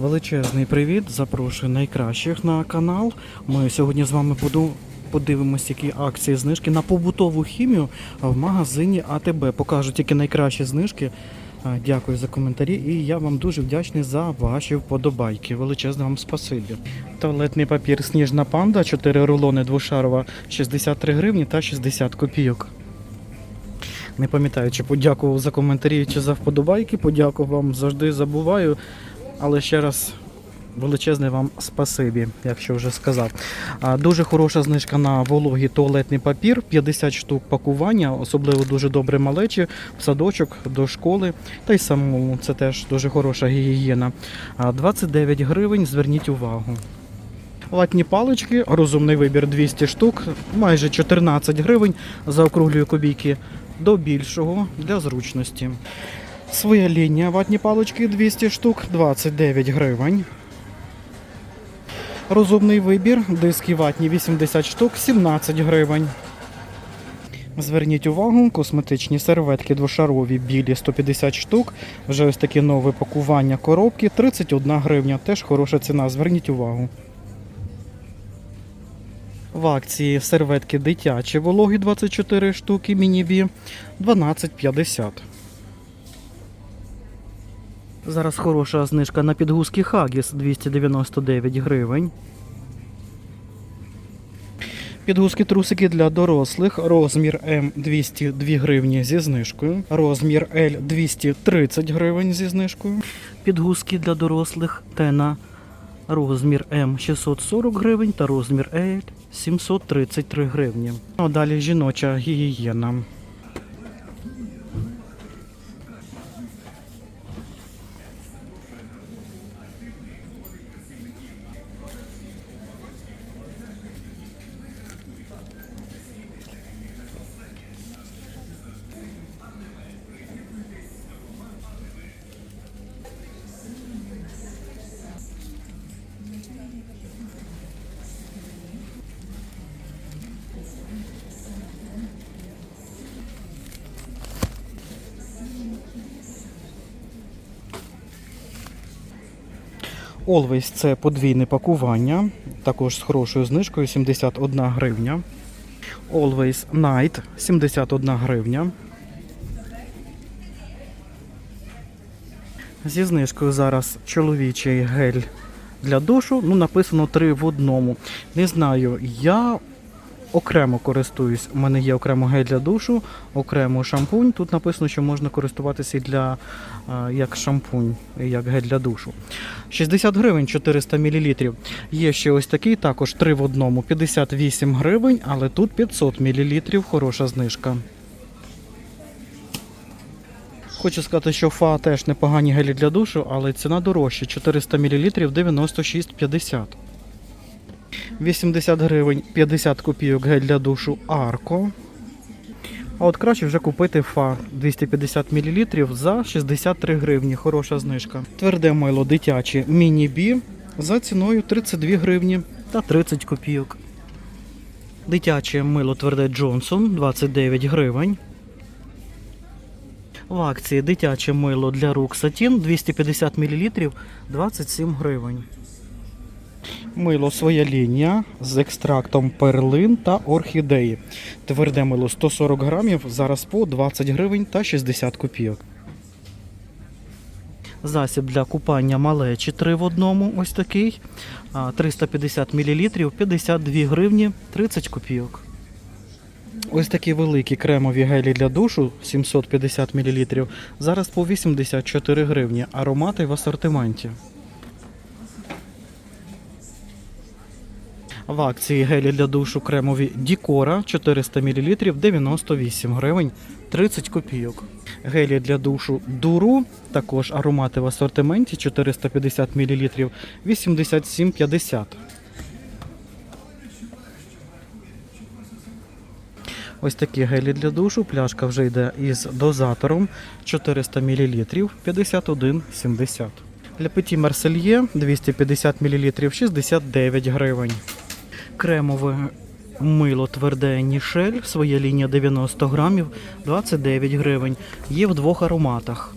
Величезний привіт! Запрошую найкращих на канал. Ми сьогодні з вами буду подивимося, які акції знижки на побутову хімію в магазині АТБ. Покажу тільки найкращі знижки. Дякую за коментарі і я вам дуже вдячний за ваші вподобайки. Величезне вам спасибі. Туалетний папір Сніжна панда, 4 рулони двошарова, 63 гривні та 60 копійок. Не пам'ятаю, чи подякував за коментарі чи за вподобайки. Подякував вам завжди забуваю. Але ще раз величезне вам спасибі, якщо вже сказав. Дуже хороша знижка на вологий туалетний папір, 50 штук пакування, особливо дуже добре малечі, в садочок, до школи. Та й самому це теж дуже хороша гігієна. 29 гривень, зверніть увагу. Латні палички, розумний вибір 200 штук, майже 14 гривень за округлюю копійки до більшого для зручності. Своя лінія ватні палички 200 штук, 29 гривень. Розумний вибір, диски ватні 80 штук, 17 гривень. Зверніть увагу, косметичні серветки двошарові білі 150 штук. Вже ось таке нове пакування коробки 31 гривня. Теж хороша ціна. Зверніть увагу. В акції серветки дитячі вологі 24 штуки, міні-бі 12,50. Зараз хороша знижка на підгузки Хагіс 299 гривень. Підгузки трусики для дорослих. Розмір М 202 гривні зі знижкою. Розмір Л 230 гривень зі знижкою. Підгузки для дорослих Тена. Розмір М 640 гривень та розмір L 733 гривні. А далі жіноча гігієна. Always це подвійне пакування, також з хорошою знижкою 71 гривня. Always Night 71 гривня. Зі знижкою зараз чоловічий гель для душу. Ну, написано 3 в одному. Не знаю, я окремо користуюсь. У мене є окремо гель для душу, окремо шампунь. Тут написано, що можна користуватися для як шампунь, як гель для душу. 60 гривень 400 мл. Є ще ось такий, також 3 в одному, 58 гривень, але тут 500 мл, хороша знижка. Хочу сказати, що ФА теж непогані гелі для душу, але ціна дорожча 400 мл 96,50. 80 гривень 50 копійок гель для душу Арко. А от краще вже купити фа 250 мл за 63 гривні. Хороша знижка. Тверде мило дитяче міні-бі за ціною 32 гривні та 30 копійок. Дитяче мило тверде Джонсон 29 гривень. В акції дитяче мило для рук Сатін 250 мл 27 гривень. Мило своя лінія з екстрактом перлин та орхідеї. Тверде мило 140 грамів, зараз по 20 гривень та 60 копійок. Засіб для купання малечі 3 в одному, ось такий. 350 мл, 52 гривні 30 копійок. Ось такі великі кремові гелі для душу 750 мл. Зараз по 84 гривні. Аромати в асортименті. В акції гелі для душу кремові Дікора 400 мл 98 гривень 30 копійок. Гелі для душу Дуру, також аромати в асортименті 450 мл 87,50. Ось такі гелі для душу. Пляшка вже йде із дозатором 400 мл 51,70. Для Петі Марсельє 250 мл 69 гривень. Кремове мило тверде Нішель, своя лінія 90 грамів, 29 гривень. Є в двох ароматах.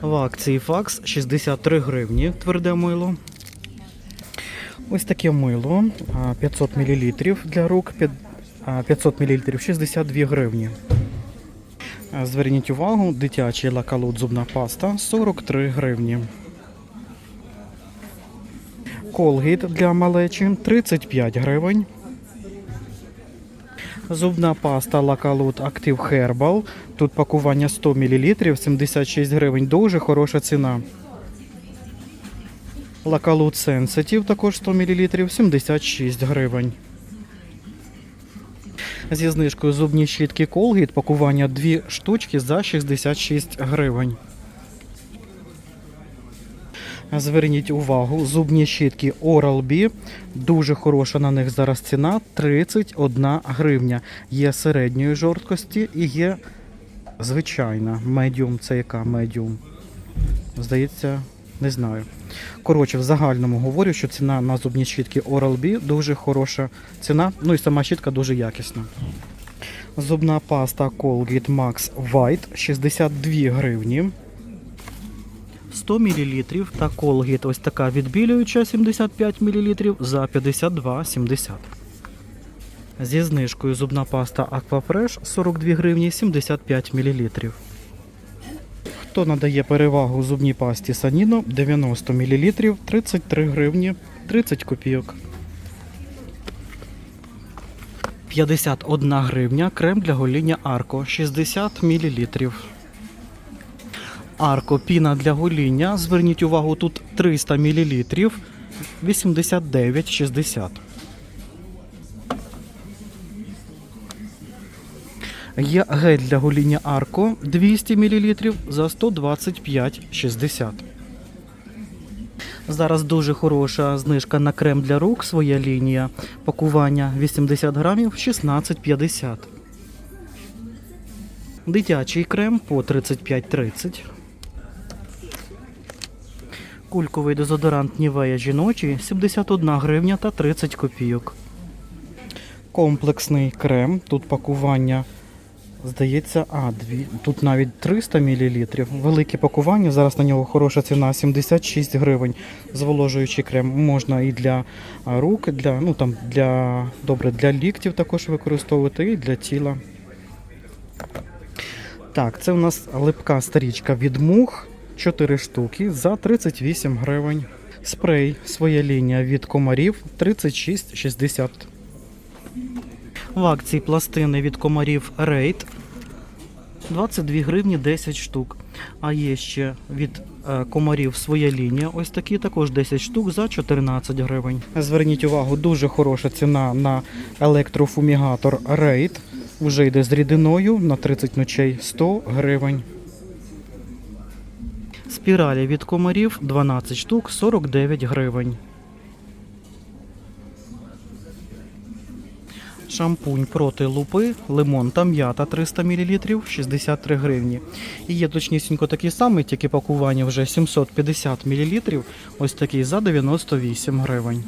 В акції факс 63 гривні тверде мило. Ось таке мило 500 мл для рук. 500 мл 62 гривні. Зверніть увагу, дитячий лакалут зубна паста 43 гривні. Колгейт для малечі 35 гривень. Зубна паста Лакалут Active Herbal. Тут пакування 100 мл, 76 гривень. Дуже хороша ціна. Лакалут Sensitive також 100 мл, 76 гривень. Зі знижкою зубні щітки Colgate пакування 2 штучки за 66 гривень. Зверніть увагу, зубні щітки Oral-B. Дуже хороша на них зараз ціна 31 гривня. Є середньої жорсткості і є звичайна. Медіум це яка медіум? Здається, не знаю. Коротше, в загальному говорю, що ціна на зубні щітки Oral-B дуже хороша ціна. Ну і сама щітка дуже якісна. Зубна паста Colgate Max White 62 гривні. 100 мл та Colgate ось така відбілююча 75 мл за 52,70. Зі знижкою зубна паста Aquafresh 42 гривні 75 мл. Хто надає перевагу зубній пасті Саніно 90 мл 33 гривні 30 копійок. 51 гривня крем для гоління Арко 60 мл. Арко піна для гоління. Зверніть увагу, тут 300 мл 89,60. Є гель для гоління Арко 200 мл за 125,60. Зараз дуже хороша знижка на крем для рук, своя лінія. Пакування 80 грамів 16,50. Дитячий крем по 35,30. Кульковий дезодорант Нівея жіночий 71 гривня та 30 копійок. Комплексний крем. Тут пакування, здається, а, дві, тут навіть 300 мл. Велике пакування. Зараз на нього хороша ціна 76 гривень. Зволожуючий крем можна і для рук, для, ну, там, для, добре, для ліктів також використовувати, і для тіла. Так, це у нас липка старічка від мух. 4 штуки за 38 гривень. Спрей своя лінія від комарів 36,60. В акції пластини від комарів Рейд 22 гривні 10 штук. А є ще від е, комарів своя лінія. Ось такі також 10 штук за 14 гривень. Зверніть увагу, дуже хороша ціна на електрофумігатор Рейд. Вже йде з рідиною на 30 ночей 100 гривень. Спіралі від комарів 12 штук 49 гривень. Шампунь проти лупи, лимон та м'ята 300 мл 63 гривні. І є точнісінько такий самий, тільки пакування вже 750 мл, ось такий за 98 гривень.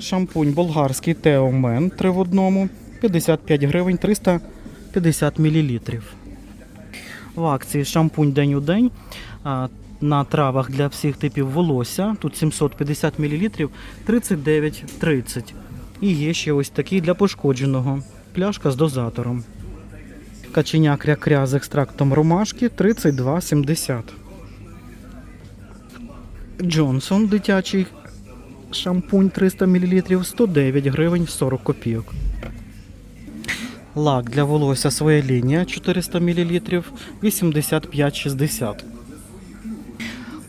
Шампунь болгарський Теомен 3 в одному 55 гривень 350 мл. В акції шампунь день у день на травах для всіх типів волосся. Тут 750 мл 39,30. І є ще ось такий для пошкодженого. Пляшка з дозатором. Каченя кря-кря з екстрактом ромашки 32,70. Джонсон дитячий шампунь 300 мл 109 гривень 40 копійок. Лак для волосся своя лінія 400 мл 85,60.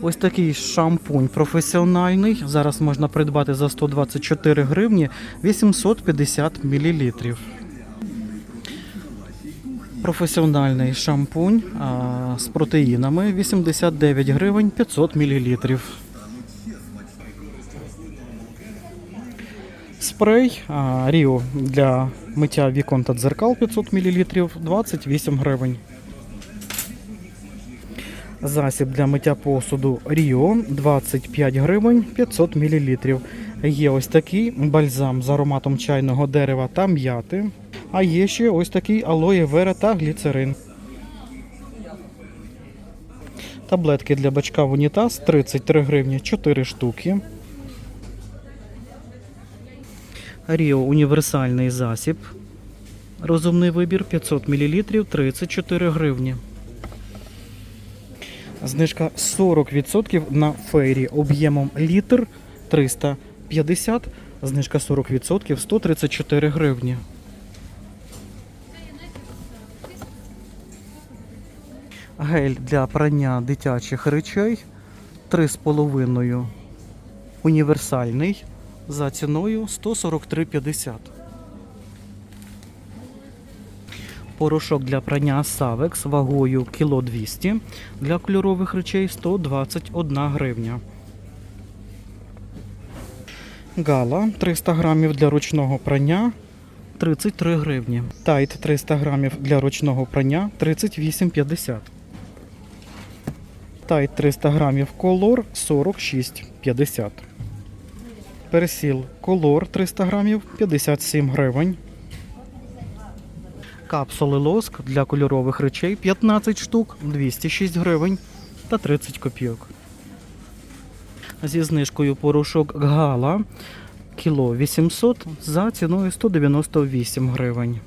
Ось такий шампунь професіональний. Зараз можна придбати за 124 гривні 850 мл. Професіональний шампунь а, з протеїнами 89 гривень 500 мл. Спрей а, Ріо для миття вікон та дзеркал 500 мл 28 гривень. Засіб для миття посуду Ріо 25 гривень 500 мл. Є ось такий бальзам з ароматом чайного дерева та м'яти. А є ще ось такий алоє вера та гліцерин. Таблетки для бачка в унітаз 33 гривні 4 штуки. Ріо універсальний засіб. Розумний вибір 500 мл 34 гривні. Знижка 40% на фейрі об'ємом літр 350, знижка 40% 134 гривні. Гель для прання дитячих речей 3,5 універсальний за ціною 143,50. Порошок для прання Савекс вагою кіло 200 для кольорових речей 121 гривня. Гала 300 грамів для ручного прання 33 гривні. Тайт 300 грамів для ручного прання 38,50. Тайт 300 грамів колор 46,50. Персіл колор 300 грамів 57 гривень. Капсули лоск для кольорових речей 15 штук 206 гривень та 30 копійок. Зі знижкою порошок Гала кіло 800 за ціною 198 гривень.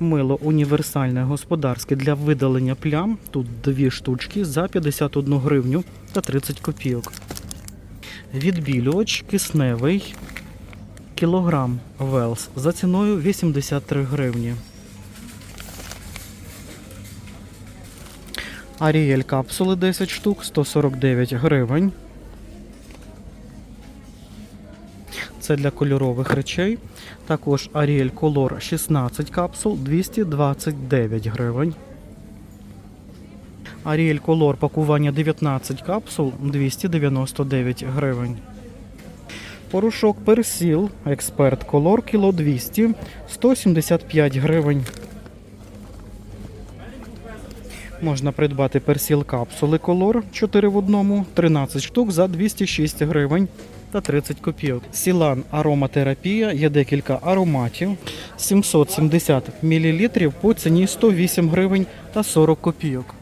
Мило універсальне господарське для видалення плям. Тут дві штучки за 51 гривню та 30 копійок. Відбілювач кисневий кілограм Велс за ціною 83 гривні. Аріель капсули 10 штук 149 гривень. Це для кольорових речей. Також Ariel Color 16 капсул 229 гривень. Ariel Color пакування 19 капсул 299 гривень. Порошок Персіл Експерт Color кіло 200 175 гривень. Можна придбати персіл капсули Color 4 в одному, 13 штук за 206 гривень та 30 копійок. Сілан ароматерапія є декілька ароматів. 770 мл по ціні 108 гривень та 40 копійок.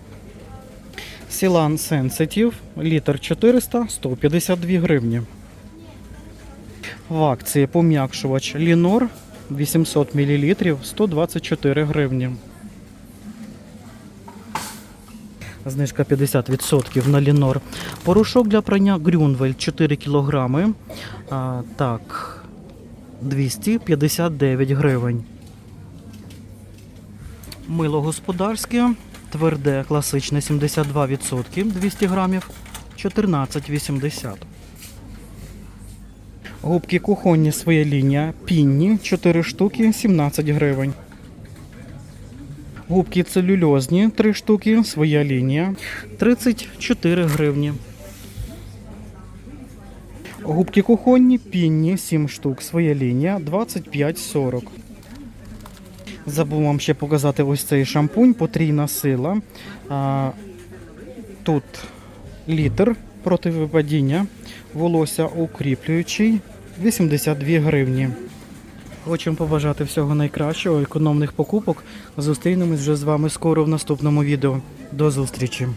Сілан Sensitive літр 400 152 гривні. В акції пом'якшувач Лінор 800 мл 124 гривні. Знижка 50% на Лінор. Порошок для прання Грюнвель 4 кг. Так, 259 гривень. Мило господарське, тверде, класичне 72%, 200 грамів, 14,80. Губки кухонні своя лінія, пінні 4 штуки, 17 гривень. Губки целюльозні 3 штуки, своя лінія 34 гривні. Губки кухонні, пінні 7 штук, своя лінія 25,40. Забув вам ще показати ось цей шампунь, потрійна сила. Тут літр проти випадіння, волосся укріплюючий 82 гривні. Хочемо побажати всього найкращого, економних покупок. Зустрінемось вже з вами скоро в наступному відео. До зустрічі!